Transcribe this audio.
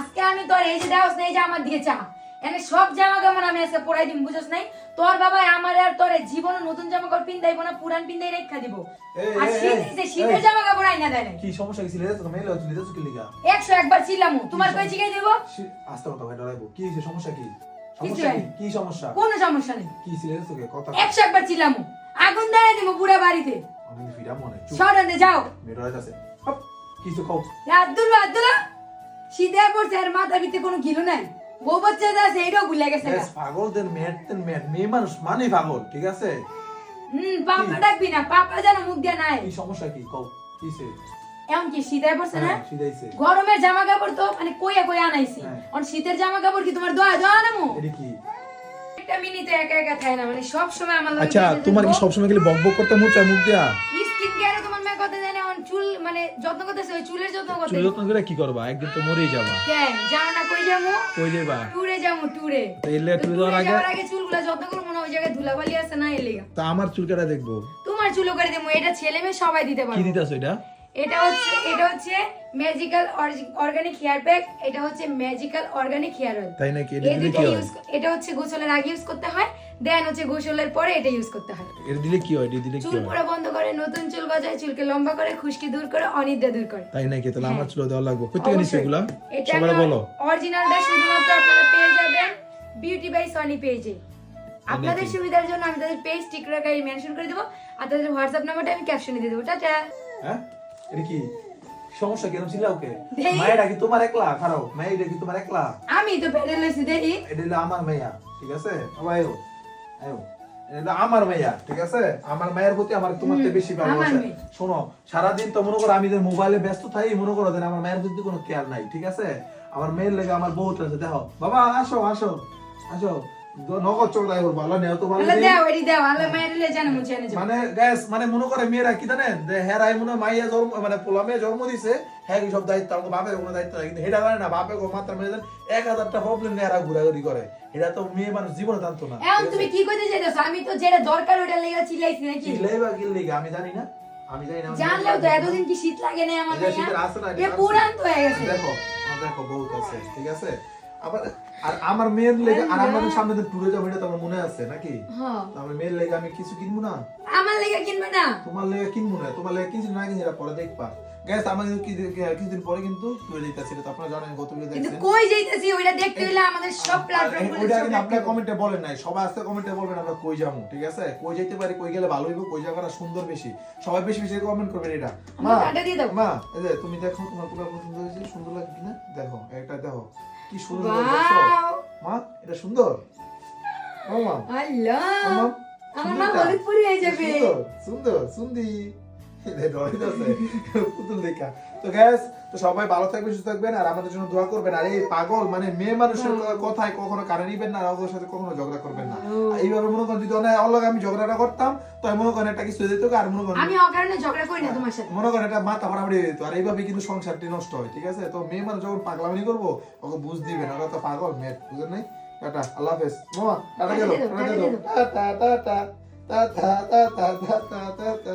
আজকে আমি তোর এই যে দেওয়াস না এই যে আমার দিকে চা। এনে সব জামা কাপড় আমি আজকে পরাই দিম বুঝছ নাই? তোর বাবা আমার আর তোর জীবন নতুন জামা কাপড় পিন্দাইব না পুরান পিন্দাই রেখা দিব। আর শীত এসে শীতের জামা কাপড় আইনা দেয় নাই। কি সমস্যা কি সিলেজ তো মেলে হচ্ছে লিজাছো কি লিগা একশো একবার ছিলাম তোমার কই জিগাই দেব? আস্তে কথা ভাই ডরাইবো। কি হইছে সমস্যা কি? সমস্যা কি? সমস্যা? কোনো সমস্যা নেই। কি সিলেজ তোকে কথা একশো একবার ছিলাম আগুন দেয় দিব পুরা বাড়িতে। আমি ফিরা মনে সরাতে যাও। মে ডরাইতাছে। হপ কিছু কও। আব্দুল আব্দুল। শীতে পড়ছে আর মাথার ভিতরে কোনো গিলু নাই। বউ বাচ্চা আছে এটাও ভুলে গেছে পাগলদের মেয়ের মেয়ের মেয়ে মানুষ মানে পাগল ঠিক আছে? হুম পাপা ডাকবি না পাপা যেন মুখ দিয়ে নাই। কি সমস্যা কি? কও কিসে এমন কি শীতে পড়ছে না? হ্যাঁ গরমের জামা কাপড় তো মানে কইয়া কইয়া আনাইছি। অন শীতের জামা কাপড় কি তোমার দোয়া দোয়া নামু? এটা কি? একটা মিনিট একা একা থাকে না মানে সব সময় আমার লগে আচ্ছা তোমার কি থাকব। সবসময় খালি বক বক করতে মন চায় মুখ দিয়া? স্কিন কেয়ারে তোমার মেয়ে কথা জানে আমার চুল মানে যত্ন করতেছে ওই চুলের যত্ন করতে চুল যত্ন করে কি করবা? একদিন তো মরেই যাবা। কেন জানো না কই যামু কই যাবা টুরে যামু টুরে তো এলে ট্যুরে যাওয়ার আগে- আগে চুলগুলো যত্ন করব না ওই জায়গায় ধুলাবালি আছে না এলে তা আমার চুল কাটা দেখব। তোমার চুলো করে দেবো এটা ছেলে মেয়ে সবাই দিতে কি পারবে। দিতেছো এটা? এটা হচ্ছে এটা হচ্ছে ম্যাজিক্যাল অর্গানিক হেয়ার প্যাক এটা হচ্ছে ম্যাজিক্যাল অর্গানিক হেয়ার অয়েল তাই নাকি? এটা দিলে কি হয়? ইউজ এটা হচ্ছে গোসলের আগে ইউজ করতে হয় দেন হচ্ছে গোসলের পরে এটা ইউজ করতে হয়। এটা দিলে কি হয়? এটা দিলে কি হয় চুল হয়? পড়া বন্ধ করে নতুন চুল গজায় চুলকে লম্বা করে খুশকি দূর করে অনিদ্রা দূর করে। তাই নাকি? তাহলে আমার চুল দেওয়া লাগবে। নিচ্ছে হ্যাঁ। অবশ্যই। এগুলা? সবাই বলো। অরিজিনালটা শুধুমাত্র আপনারা পেয়ে যাবেন বিউটি বাই সনি পেজে আপনাদের সুবিধার জন্য আমি তাদের পেজ টিকরাকাই মেনশন করে দেবো আর তাদের হোয়াটসঅ্যাপ নাম্বারটা আমি ক্যাপশনে দিয়ে দেবো। টাটা। হ্যাঁ? এটা কি? সমস্যা কেন ছিল ওকে? দেই। মায়েরা কি তোমার একলা? খারাপ। মায়েরা কি তোমার একলা? আমি তো এটা হলো আমার মেয়া ঠিক আছে? আয়ো আয়ো। এটা আমার ঠিক আছে? আমার মায়ের প্রতি আমার তোমার থেকে বেশি ভালোবাসা। শোনো সারাদিন তো মনে করো আমি যে মোবাইলে ব্যস্ত থাকি মনে করো যে আমার মায়ের প্রতি কোনো কেয়ার নাই ঠিক আছে? আমার মেয়ের লেগে আমার বহুত আছে দেখো। বাবা আসো আসো আসো। মানে মানে করে মেয়েরা কি মনে মাইয়া জন্ম মানে পোলা মেয়ে জন্ম দিছে হ্যাঁ সব দায়িত্ব আমাকে বাপের কোনো দায়িত্ব নাই কিন্তু এটা জানে না বাপে গো মাত্র মেয়ে এক হাজারটা প্রবলেম নিয়ে এরা ঘুরাঘুরি করে। এটা তো মেয়ে মানুষ জীবনে জানতো না। এখন তুমি কি কইতে চাইতেছো? আমি তো যেটা দরকার ওটা লেগে চিল্লাইছি নাকি? চিল্লাই বা কিল্লাই আমি জানি না। আমি জানি না জানলেও তো এতদিন কি শীত লাগে না আমার। পুরান তো হয়ে গেছে। দেখো দেখো বহুত আছে ঠিক আছে? আবার আর আমার মেয়ের লেগে আর আল্লাহ। আমাদের সামনে যাব এটা তো আমার মনে আছে নাকি? হ্যাঁ। আমার মেয়ের লেগে আমি কিছু কিনবো না? আমার লেগে কিনবে না। তোমার লেগে কিনবো না। তোমার লেগে কিনছি না কিনছি পরে দেখবা। গ্যাস আমার কিন্তু কিছুদিন পরে কিন্তু টুরে যেতেছিল তো আপনারা জানেন ভিডিও দেখছেন কই যাইতেছি? ওইটা দেখতে হইলে আমাদের সব প্ল্যাটফর্ম ওইটা কিন্তু আপনারা কমেন্টে বলেন নাই। সবাই আজকে কমেন্টে বলবেন আমরা কই যাব ঠিক আছে? কই যাইতে পারি কই গেলে ভালো হইব কই জায়গাটা সুন্দর বেশি। সবাই বেশি বেশি কমেন্ট করবেন এটা। মা আমার দিয়ে দাও। মা এই যে তুমি দেখো তোমার পুরো সুন্দর হয়েছে সুন্দর লাগে কিনা? দেখো একটা দেখো। কি সুন্দর মা এটা সুন্দর। ও মা। আল্লাহ আমা, আমার মা যাবে। সুন্দর সুন্দর সুন্দি। পুতুল দেখা। তো গ্যাস তো সবাই ভালো থাকবেন সুস্থ থাকবেন আর আমাদের জন্য দোয়া করবেন। আর এই পাগল মানে মেয়ে মানুষের কথায় কখনো কানে নিবেন না ওদের সাথে কখনো ঝগড়া করবেন না। এইভাবে মনে করেন যদি অনেক অল্লাগ আমি ঝগড়াটা করতাম তো মনে করেন একটা কিছু হয়ে যেত আর মনে করেন আমি অকারণে ঝগড়া করি না তোমার সাথে। মনে করেন এটা মাথা ফাড়াফাড়ি হয়ে যেত আর এইভাবে কিন্তু সংসারটি নষ্ট হয় ঠিক আছে? তো মেয়ে মানুষ যখন পাগলামি করব ওকে বুঝ দিবেন ওরা তো পাগল মেয়ে বুঝেন নাই? টাটা আল্লাহ হাফেজ। টাটা গেল টাটা টাটা টাটা গেল। Tata tata tata tata tata tata tata.